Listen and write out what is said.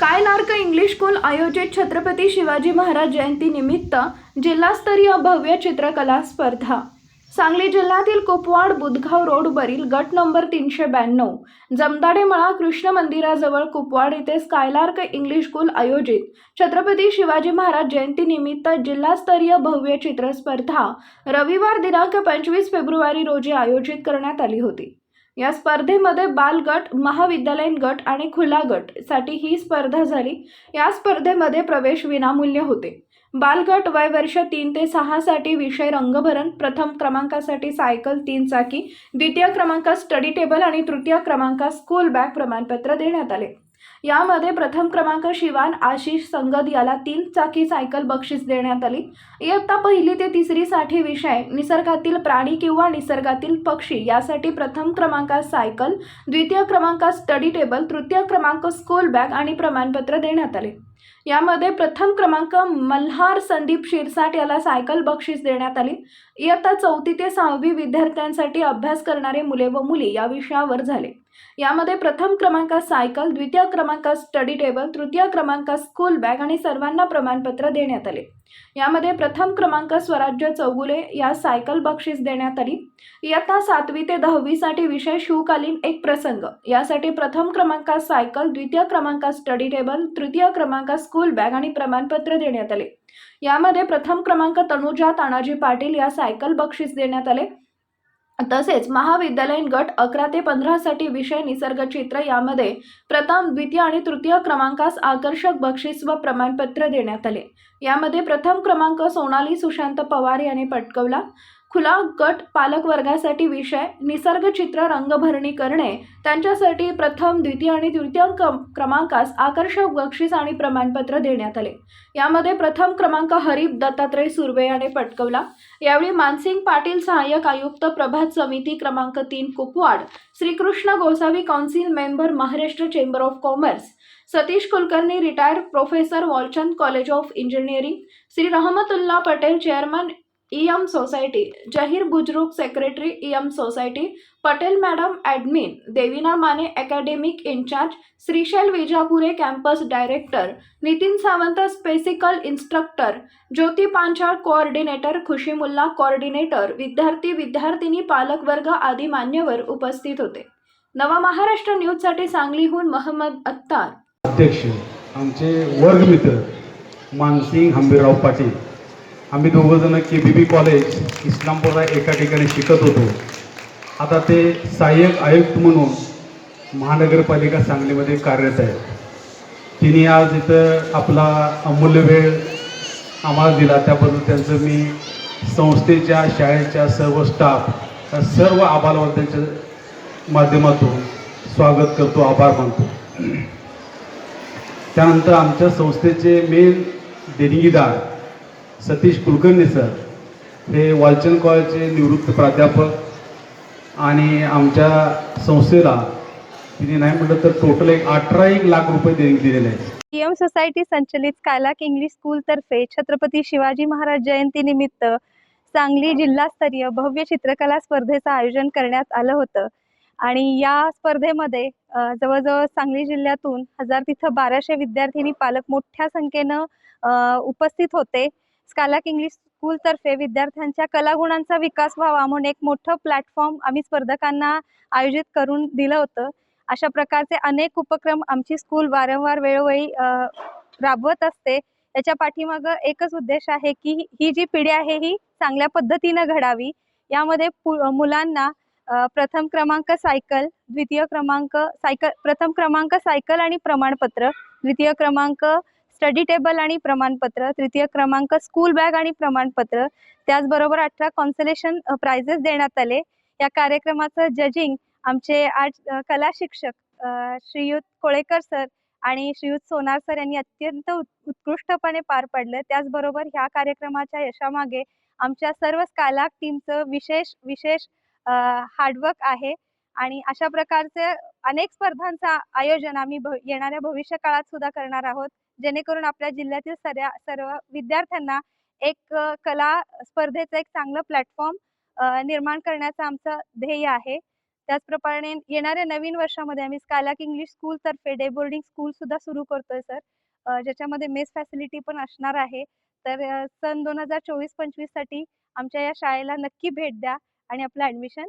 Skylark English school आयोजित छत्रपती शिवाजी महाराज जयंती निमित्त जिल्हास्तरीय भव्य चित्रकला स्पर्धा. सांगली जिल्ह्यातील कुपवाड बुधगाव रोडवरील गट नंबर तीनशे ब्याण्णव जमदाडेमळा कृष्ण मंदिराजवळ कुपवाड येथे स्कायलार्क इंग्लिश स्कूल आयोजित छत्रपती शिवाजी महाराज जयंती निमित्त जिल्हास्तरीय भव्य चित्र स्पर्धा रविवार दिनांक पंचवीस फेब्रुवारी रोजी आयोजित करण्यात आली होती. या स्पर्धेमध्ये बालगट महाविद्यालयीन गट आणि खुला गटसाठी ही स्पर्धा झाली. या स्पर्धेमध्ये प्रवेश विनामूल्य होते. बालगट वय वर्ष तीन ते सहा साठी विषय रंगभरण प्रथम क्रमांकासाठी सायकल तीन चाकी द्वितीय क्रमांकात स्टडी टेबल आणि तृतीय क्रमांकास स्कूल बॅग प्रमाणपत्र देण्यात आले. यामध्ये प्रथम क्रमांक शिवान आशिष संगद याला तीन चाकी सायकल बक्षीस देण्यात आली. इयत्ता पहिली ते तिसरीसाठी विषय. निसर्गातील प्राणी किंवा निसर्गातील पक्षी यासाठी प्रथम क्रमांकास सायकल द्वितीय क्रमांकास स्टडी टेबल तृतीय क्रमांक स्कूल बॅग आणि प्रमाणपत्र देण्यात आले. यामध्ये प्रथम क्रमांक मल्हार संदीप शिरसाट याला सायकल बक्षीस देण्यात आली. इयत्ता चौथी ते सहावी विद्यार्थ्यांसाठी अभ्यास करणारे मुले व मुली या विषयावर झाले. यामध्ये प्रथम क्रमांकात सायकल द्वितीय क्रमांकात स्टडी टेबल तृतीय क्रमांक स्कूल बॅग आणि सर्वांना प्रमाणपत्र देण्यात आले. यामध्ये प्रथम क्रमांक स्वराज्य चौगुले या सायकल बक्षीस देण्यात आली. इयत्ता सातवी ते दहावीसाठी विषय शिवकालीन एक प्रसंग. यासाठी प्रथम क्रमांकास सायकल द्वितीय क्रमांकात स्टडी टेबल तृतीय क्रमांकात स्कूल बॅग आणि प्रमाणपत्र देण्यात आले. यामध्ये प्रथम क्रमांक तनुजा तानाजी पाटील या सायकल बक्षीस देण्यात आले. तसेच महाविद्यालयीन गट अकरा ते पंधरासाठी विषय निसर्गचित्र यामध्ये प्रथम द्वितीय आणि तृतीय क्रमांकास आकर्षक बक्षीस व प्रमाणपत्र देण्यात आले. यामध्ये प्रथम क्रमांक सोनाली सुशांत पवार याने पटकवला. खुला गट पालक वर्गासाठी विषय निसर्गचित्र रंगभरणी करणे त्यांच्यासाठी प्रथम द्वितीय आणि तृतीय क्रम क्रमांकास आकर्षक बक्षीस आणि प्रमाणपत्र देण्यात आले. यामध्ये प्रथम क्रमांक हरीप दत्तात्रय सुर्वे याने पटकवला. यावेळी मानसिंग पाटील सहाय्यक आयुक्त प्रभात समिती क्रमांक तीन Kupwad. Shrikrishna Gosavi council member Maharashtra chamber of commerce Satish Kulkarni retired professor Walchand college of engineering Shri Rahmatulla Patel chairman EM society Zaheer Bujruk secretary EM society Patel madam admin Devina Mane academic incharge Shrishail Vijapure campus director Nitin Sawant special instructor Jyoti Panchal coordinator Khushimulla coordinator विद्यार्थी विद्यार्थिनी पालकवर्ग आदी मान्यवर उपस्थित होते नवा महाराष्ट्र न्यूजसाठी सांगलीहून महम्मद अत्तार अध्यक्ष आमचे वर्गमित्र मानसिंग हंबीरराव पाटील आम्ही दोघंजणं के बी बी कॉलेज इस्लामपूरला एका ठिकाणी शिकत होतो. आता ते सहाय्यक आयुक्त म्हणून महानगरपालिका सांगलीमध्ये कार्यरत आहेत. तिने आज इथं आपला अमूल्य वेळ आम्हाला दिला. त्याबद्दल त्यांचं मी संस्थेच्या शाळेच्या सर्व स्टाफ सर्व आभारवर्त्यांच्या माध्यमातून स्वागत करतो आभार मानतो. त्यानंतर आमच्या संस्थेचे मेन देणगीदार सतीश कुलकर्णी सर हे वालचंद कॉलेजचे निवृत्त प्राध्यापक आणि आमच्या संस्थेला तिने नाही म्हटलं तर टोटल एक अठरा एक लाख रुपये दिलेले आहेत. पीएम सोसायटी संचलित स्कायलाक इंग्लिश स्कूल तर्फे छत्रपती शिवाजी महाराज जयंती निमित्त सांगली जिल्हास्तरीय भव्य चित्रकला स्पर्धेचं आयोजन करण्यात आलं होतं. आणि या स्पर्धेमध्ये जवळजवळ सांगली जिल्ह्यातून हजार तिथं बाराशे विद्यार्थिनी पालक मोठ्या संख्येनं उपस्थित होते. स्कालाक इंग्लिश स्कूल तर्फे विद्यार्थ्यांच्या कलागुणांचा विकास व्हावा म्हणून एक मोठं प्लॅटफॉर्म आम्ही स्पर्धकांना आयोजित करून दिलं होतं. अशा प्रकारचे अनेक उपक्रम आमची स्कूल वारंवार वेळोवेळी राबवत असते. त्याच्या पाठीमागं एकच उद्देश आहे की ही- ही जी पिढी आहे ही चांगल्या पद्धतीनं घडावी. यामध्ये पु- मुलांना प्रथम क्रमांक सायकल द्वितीय क्रमांक सायकल प्रथम क्रमांक सायकल आणि प्रमाणपत्र द्वितीय क्रमांक स्टडी टेबल आणि प्रमाणपत्र तृतीय क्रमांक स्कूल बॅग आणि प्रमाणपत्र त्याचबरोबर अठरा कॉन्सलेशन प्राइजेस देण्यात आले. या कार्यक्रमाचं जजिंग आमचे आर्ट कला शिक्षक श्रीयुत कोळेकर सर आणि श्रीयुत सोनार सर यांनी अत्यंत उत्कृष्टपणे पार पाडलं. त्याचबरोबर ह्या कार्यक्रमाच्या यशामागे आमच्या सर्व स्कालाक टीमचं विशेष विशेष हार्डवर्क आहे. आणि अशा प्रकारचे अनेक स्पर्धांचं आयोजन आम्ही येणाऱ्या भविष्य काळात सुद्धा करणार आहोत. जेणेकरून आपल्या जिल्ह्यातील सर्या सर्व विद्यार्थ्यांना एक कला स्पर्धेचं एक चांगलं प्लॅटफॉर्म निर्माण करण्याचं आमचं ध्येय आहे. त्याचप्रमाणे येणाऱ्या नवीन वर्षामध्ये आम्ही स्कायलाक इंग्लिश स्कूल तर्फे डे बोर्डिंग स्कूल सुद्धा सुरू करतोय सर ज्याच्यामध्ये मेस फॅसिलिटी पण असणार आहे. तर सन दोन हजार चोवीस पंचवीससाठी आमच्या या शाळेला नक्की भेट द्या आणि आपलं ऍडमिशन